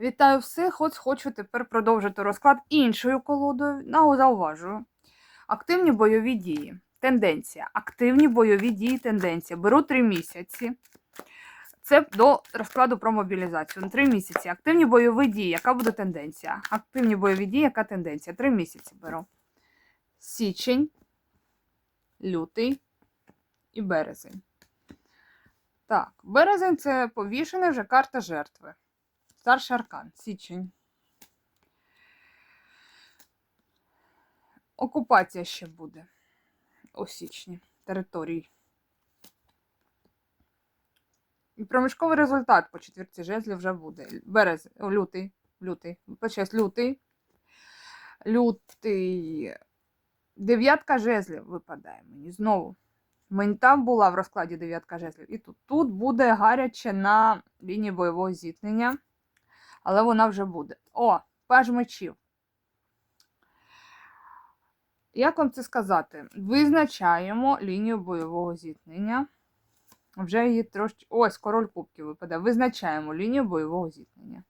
Вітаю всіх! От хочу тепер продовжити розклад іншою колодою. Ну, зауважую. Активні бойові дії. Тенденція. Активні бойові дії. Тенденція. Беру три місяці. Це до розкладу про мобілізацію. Три місяці. Активні бойові дії. Яка буде тенденція? Активні бойові дії, яка тенденція? Три місяці беру. Січень, лютий і березень. Так, березень це повішений вже карта жертви. Старший аркан. Січень. Окупація ще буде у січні територій. І проміжковий результат по четвірці жезлів вже буде. Березень, о, лютий, лютий, почес лютий. Лютий. Дев'ятка жезлів випадає мені знову. Мені там була в розкладі дев'ятка жезлів. І тут, тут буде гаряче на лінії бойового зіткнення. Але вона вже буде. О, паж мечів. Як вам це сказати? Визначаємо лінію бойового зіткнення. Вже її трошки. Ось, король кубків випаде. Визначаємо лінію бойового зіткнення.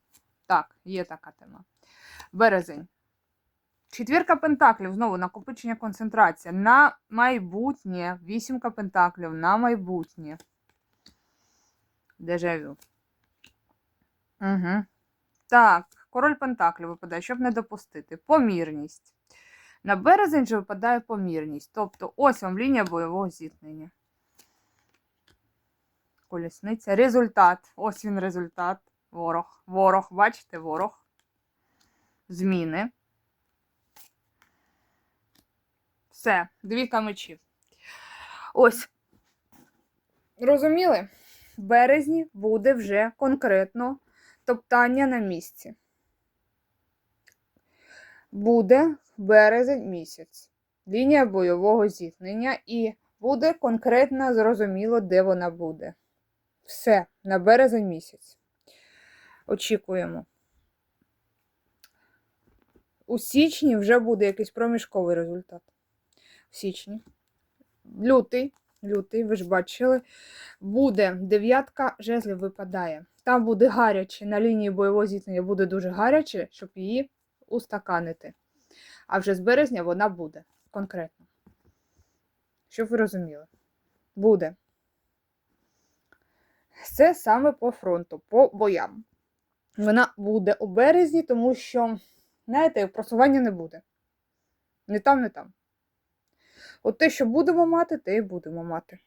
Так, є така тема. Березень. Четвірка пентаклів, знову накопичення концентрація. На майбутнє. Вісімка пентаклів на майбутнє. Дежавю. Угу. Так, король пентаклів випадає, щоб не допустити. Помірність. На березень же випадає помірність. Тобто, ось вам лінія бойового зіткнення. Колісниця. Результат. Ось він результат. Ворог. Ворог. Бачите, ворог. Зміни. Все, двійка мечів. Ось. Розуміли? В березні буде вже конкретно топтання на місці. Буде березень місяць. Лінія бойового зіткнення і буде конкретно зрозуміло, де вона буде. Все, на березень місяць. Очікуємо. У січні вже буде якийсь проміжковий результат. В січні. Лютий, лютий, ви ж бачили, буде дев'ятка жезлів випадає. Там буде гаряче, на лінії бойового зіткнення буде дуже гаряче, щоб її устаканити. А вже з березня вона буде конкретно. Щоб ви розуміли. Буде. Це саме по фронту, по боям. Вона буде у березні, тому що, знаєте, просування не буде. Не там, не там. От те, що будемо мати, те і будемо мати.